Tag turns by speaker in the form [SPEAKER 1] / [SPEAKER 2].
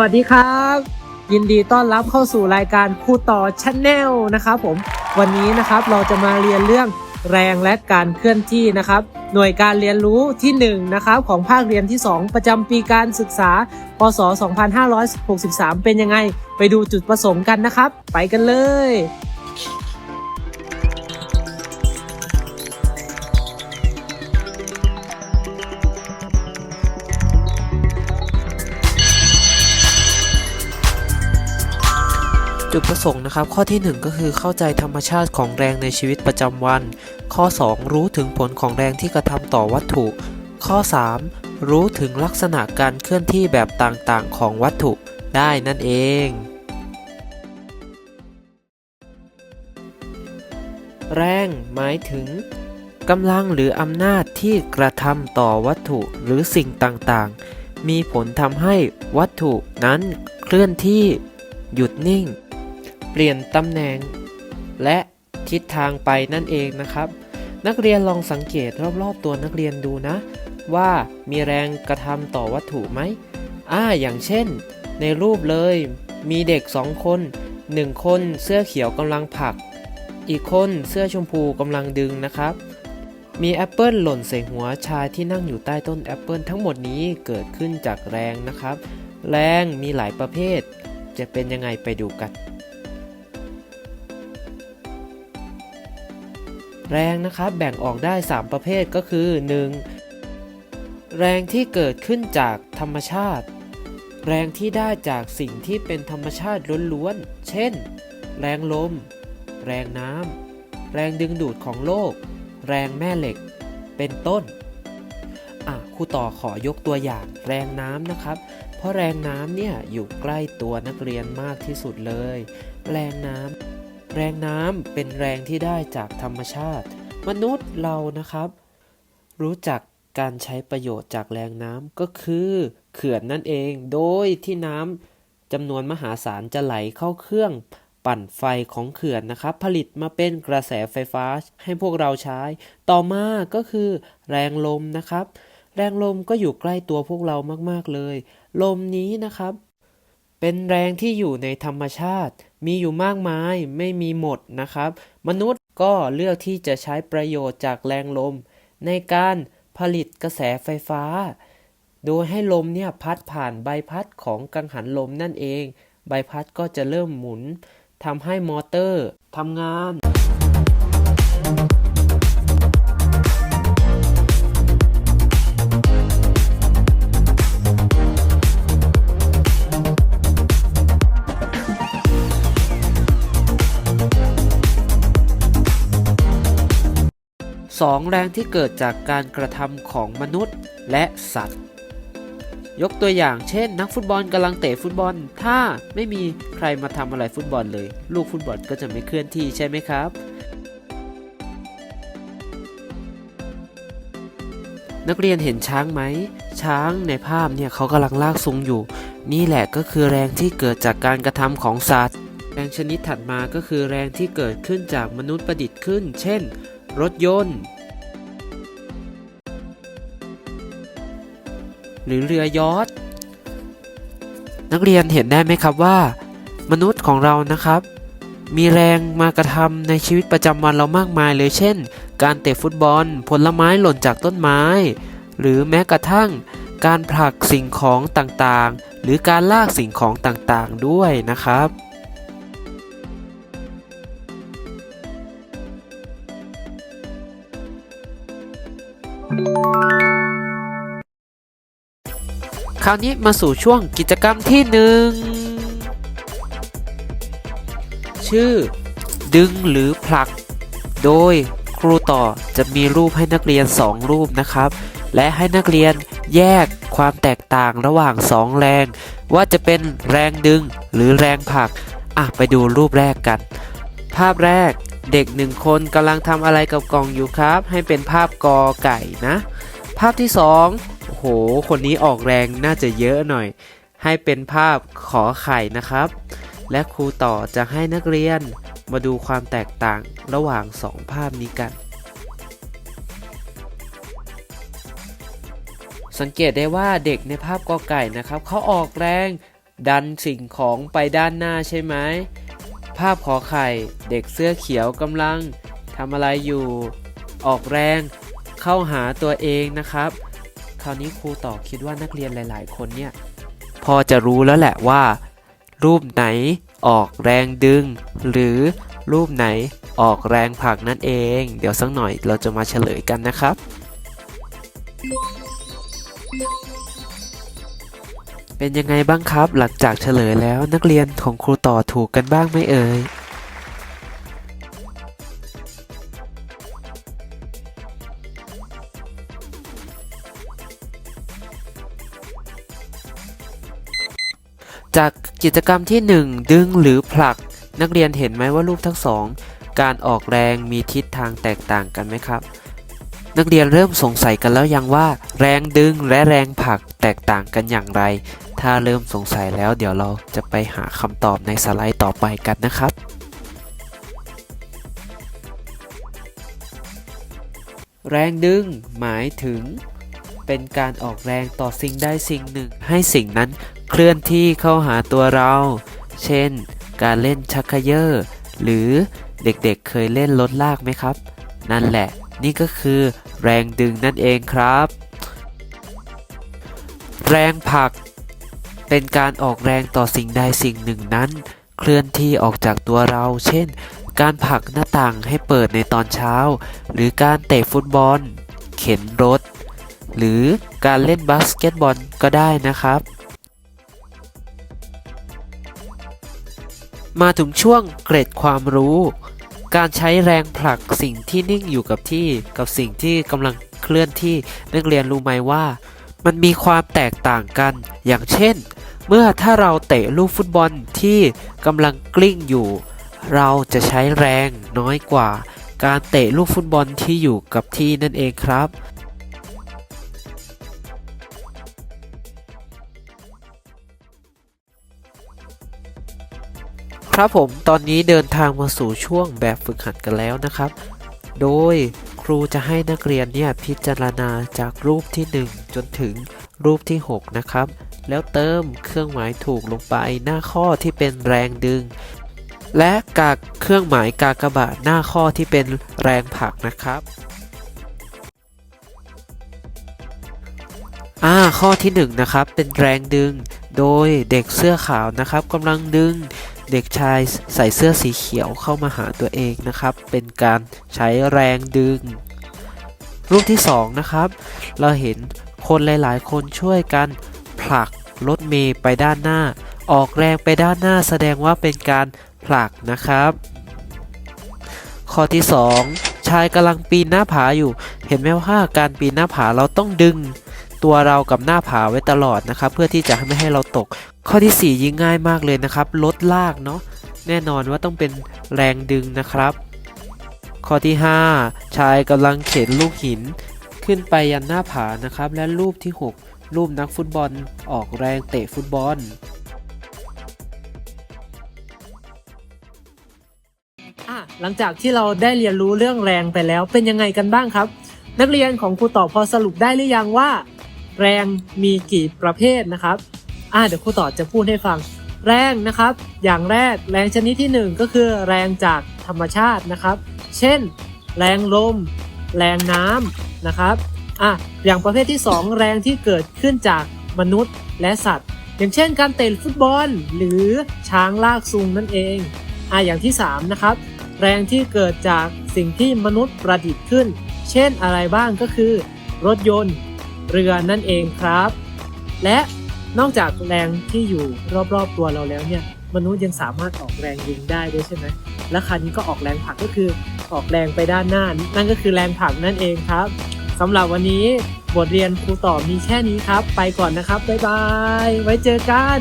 [SPEAKER 1] วัสดีครับ ยินดีต้อนรับเข้าสู่รายการคู่ต่อชาแนลนะครับผมวันนี้นะครับเราจะมาเรียนเรื่องแรงและการเคลื่อนที่นะครับ หน่วยการเรียนรู้ที่1นะครับของภาคเรียนที่ 2 ประจำปีการศึกษาพศ 2563 เป็นยังไง ไปดูจุดประสงค์กันนะครับ ไปกันเลย
[SPEAKER 2] จุดประสงค์นะครับ ข้อที่ 1 ก็คือเข้าใจธรรมชาติของแรงในชีวิตประจำวัน ข้อ 2 รู้ถึงผลของแรงที่กระทำต่อวัตถุ ข้อ 3 รู้ถึงลักษณะการเคลื่อนที่แบบต่างๆ ของวัตถุได้นั่นเอง แรงหมายถึงกำลังหรืออำนาจที่กระทำต่อวัตถุหรือสิ่งต่างๆ มีผลทำให้วัตถุนั้นเคลื่อนที่หยุดนิ่ง เปลี่ยนตำแหน่ง และทิศทางไปนั่นเองนะครับ นักเรียนลองสังเกตรอบๆตัวนักเรียนดูนะ ว่ามีแรงกระทำต่อวัตถุไหมอ่าอย่างเช่น ในรูปเลยมีเด็กสองคนหนึ่งคนเสื้อเขียวกำลังผลัก อีกคนเสื้อชมพูกำลังดึงนะครับ มีแอปเปิลหล่นใส่หัวชายที่นั่งอยู่ใต้ต้นแอปเปิลทั้งหมดนี้เกิดขึ้นจากแรงนะครับ แรงมีหลายประเภท จะเป็นยังไงไปดูกัน แรงนะครับแบ่งออกได้ 3 ประเภทก็คือ 1. แรงที่เกิดขึ้นจากธรรมชาติ แรงที่ได้จากสิ่งที่เป็นธรรมชาติล้วนๆ เช่น แรงลม แรงน้ำ แรงดึงดูดของโลก แรงแม่เหล็ก เป็นต้นอะครูต่อขอยกตัวอย่างแรงน้ำนะครับ เพราะแรงน้ำเนี่ยอยู่ใกล้ตัวนักเรียนมากที่สุดเลย แรงน้ำ แรงน้ำเป็นแรงที่ได้จากธรรมชาติ มนุษย์เรานะครับ รู้จักการใช้ประโยชน์จากแรงน้ำก็คือเขื่อนนั่นเอง โดยที่น้ำจำนวนมหาศาลจะไหลเข้าเครื่องปั่นไฟของเขื่อนนะครับ ผลิตมาเป็นกระแสไฟฟ้าให้พวกเราใช้ ต่อมาก็คือ แรงลมนะครับ แรงลมก็อยู่ใกล้ตัวพวกเรามากๆเลย ลมนี้นะครับ เป็นแรงที่อยู่ในธรรมชาติ มีอยู่มากมายไม่มีหมดนะครับ มนุษย์ก็เลือกที่จะใช้ประโยชน์จากแรงลม ในการผลิตกระแสไฟฟ้า โดยให้ลมเนี่ยพัดผ่านใบพัดของกังหันลมนั่นเอง ใบพัดก็จะเริ่มหมุนทำให้มอเตอร์ทำงาน 2. แรงที่เกิดจากการกระทำของมนุษย์และสัตว์ ยกตัวอย่างเช่น นักฟุตบอลกำลังเตะฟุตบอล ถ้าไม่มีใครมาทำอะไรฟุตบอลเลย ลูกฟุตบอลก็จะไม่เคลื่อนที่ใช่ไหมครับ นักเรียนเห็นช้างไหม ช้างในภาพเนี่ยเขากำลังลากซุงอยู่ นี่แหละก็คือแรงที่เกิดจากการกระทำของสัตว์ แรงชนิดถัดมาก็คือแรงที่เกิดขึ้นจากมนุษย์ประดิษฐ์ขึ้น เช่น รถยนต์ หรือเรือยอทนักเรียนเห็นได้ไหมครับว่า มนุษย์ของเรานะครับ มีแรงมากระทำในชีวิตประจำวันเรามากมายเลยเช่น การเตะฟุตบอล ผลไม้หล่นจากต้นไม้ หรือแม้กระทั่ง การผลักสิ่งของต่างๆ หรือการลากสิ่งของต่างๆด้วยนะครับ คราวนี้มาสู่ช่วงกิจกรรมที่หนึ่งชื่อ ดึงหรือผลัก โดยครูต่อจะมีรูปให้นักเรียน 2 รูปนะครับ และให้นักเรียนแยกความแตกต่างระหว่าง 2 แรง ว่าจะเป็นแรงดึงหรือแรงผลักอะไปดูรูปแรกกัน ภาพแรก เด็กหนึ่งคนกำลังทำอะไรกับกล่องอยู่ครับ ให้เป็นภาพกอไก่นะ ภาพที่สองโอ้โห คนนี้ออกแรงน่าจะเยอะหน่อย ให้เป็นภาพขอไข่นะครับ และครูต่อจะให้นักเรียนมาดูความแตกต่างระหว่างสองภาพนี้กัน สังเกตได้ว่าเด็กในภาพกอไก่นะครับเขาออกแรงดันสิ่งของไปด้านหน้าใช่ไหม ภาพขอไข่ เด็กเสื้อเขียวกำลังทำอะไรอยู่ ออกแรง เข้าหาตัวเองนะครับ คราวนี้ครูต่อคิดว่านักเรียนหลาย ๆ คนเนี่ย พอจะรู้แล้วแหละว่า รูปไหนออกแรงดึง หรือรูปไหนออกแรงผลักนั่นเอง เดี๋ยวสักหน่อยเราจะมาเฉลยกันนะครับ เป็นยังไงบ้างครับหลังจากเฉลยแล้วนักเรียนของครูต่อถูกกันบ้างไหมเอ่ยจากกิจกรรมที่ 1 ดึงหรือผลัก นักเรียนเห็นไหมว่ารูปทั้งสอง การออกแรงมีทิศทางแตกต่างกันไหมครับ นักเรียนเริ่มสงสัยกันแล้วยังว่า แรงดึงและแรงผลักแตกต่างกันอย่างไร ถ้าเริ่มสงสัยแล้วเดี๋ยวเราจะไปหาคำตอบในสไลด์ต่อไปกันนะครับแรงดึงหมายถึง เป็นการออกแรงต่อสิ่งใดสิ่งหนึ่ง ให้สิ่งนั้นเคลื่อนที่เข้าหาตัวเรา เช่น การเล่นชักเขยอหรือเด็กๆเเคยเล่นรถลากไหมครับ นั่นแหละ นี่ก็คือแรงดึงนั่นเองครับ แรงผลัก เป็นการออกแรงต่อสิ่งใดสิ่งหนึ่งนั้น เคลื่อนที่ออกจากตัวเรา เช่น การผลักหน้าต่างให้เปิดในตอนเช้า หรือการเตะฟุตบอล เข็นรถ หรือการเล่นบาสเกตบอลก็ได้นะครับมาถึงช่วงเกร็ดความรู้ การใช้แรงผลักสิ่งที่นิ่งอยู่กับที่กับสิ่งที่กำลังเคลื่อนที่นักเรียนรู้ไหมว่า มันมีความแตกต่างกัน อย่างเช่น เมื่อถ้าเราเตะลูกฟุตบอลที่กำลังกลิ้งอยู่ เราจะใช้แรงน้อยกว่า การเตะลูกฟุตบอลที่อยู่กับที่นั่นเองครับครับผมตอนนี้เดินทางมาสู่ช่วงแบบฝึกหัดกันแล้วนะครับ โดยครูจะให้นักเรียนเนี่ยพิจารณาจากรูปที่ 1 จนถึง รูปที่ 6 นะครับ แล้วเติมเครื่องหมายถูกลงไปหน้าข้อที่เป็นแรงดึง และกากเครื่องหมายกากบาทหน้าข้อที่เป็นแรงผลักนะครับอ่าข้อที่1นะครับเป็นแรงดึง โดยเด็กเสื้อขาวนะครับกำลังดึงเด็กชายใส่เสื้อสีเขียวเข้ามาหาตัวเองนะครับ เป็นการใช้แรงดึง รูปที่2นะครับ เราเห็น คนหลายๆ คนช่วยกัน ผลักรถเมย์ไปด้านหน้า ออกแรงไปด้านหน้าแสดงว่าเป็นการผลักนะครับ ข้อที่ 2 ชายกำลังปีนหน้าผาอยู่ เห็นไหมว่าการปีนหน้าผาเราต้องดึง ตัวเรากับหน้าผาไว้ตลอดนะครับ เพื่อที่จะไม่ให้เราตก ข้อที่ 4 ยิ่งง่ายมากเลยนะครับลดลากเนาะแน่นอนว่าต้องเป็นแรงดึงนะครับ ข้อที่ 5 ชายกำลังเข็นลูกหิน ขึ้นไปยันหน้าผานะครับ และรูปที่ 6 รูปนักฟุตบอลออกแรงเตะฟุตบอล
[SPEAKER 1] อะหลังจากที่เราได้เรียนรู้เรื่องแรงไปแล้วเป็นยังไงกันบ้างครับ นักเรียนของครูต่อพอสรุปได้หรือยังว่า แรงมีกี่ประเภทนะครับอะเดี๋ยวครูต่อจะพูดให้ฟัง แรงนะครับ อย่างแรกแรงชนิดที่หนึ่งก็คือแรงจากธรรมชาตินะครับ เช่น แรงลม แรงน้ำนะครับ อะอย่างประเภทที่สองแรงที่เกิดขึ้นจากมนุษย์และสัตว์ อย่างเช่น การเตะฟุตบอล หรือช้างลากซุงนั่นเองอะอย่างที่สามนะครับ แรงที่เกิดจากสิ่งที่มนุษย์ประดิษฐ์ขึ้น เช่นอะไรบ้างก็คือ รถยนต์ เรือนั่นเองครับ และนอกจากแรงที่อยู่รอบๆตัวเราแล้วเนี่ยมนุษย์ยังสามารถออกแรงยิงได้ด้วยใช่ไหมและคราวนี้ก็ออกแรงผลักก็คือออกแรงไปด้านหน้านั่นก็คือแรงผลักนั่นเองครับ สำหรับวันนี้บทเรียนครูต่อมีแค่นี้ครับ ไปก่อนนะครับ บ๊ายบาย ไว้เจอกัน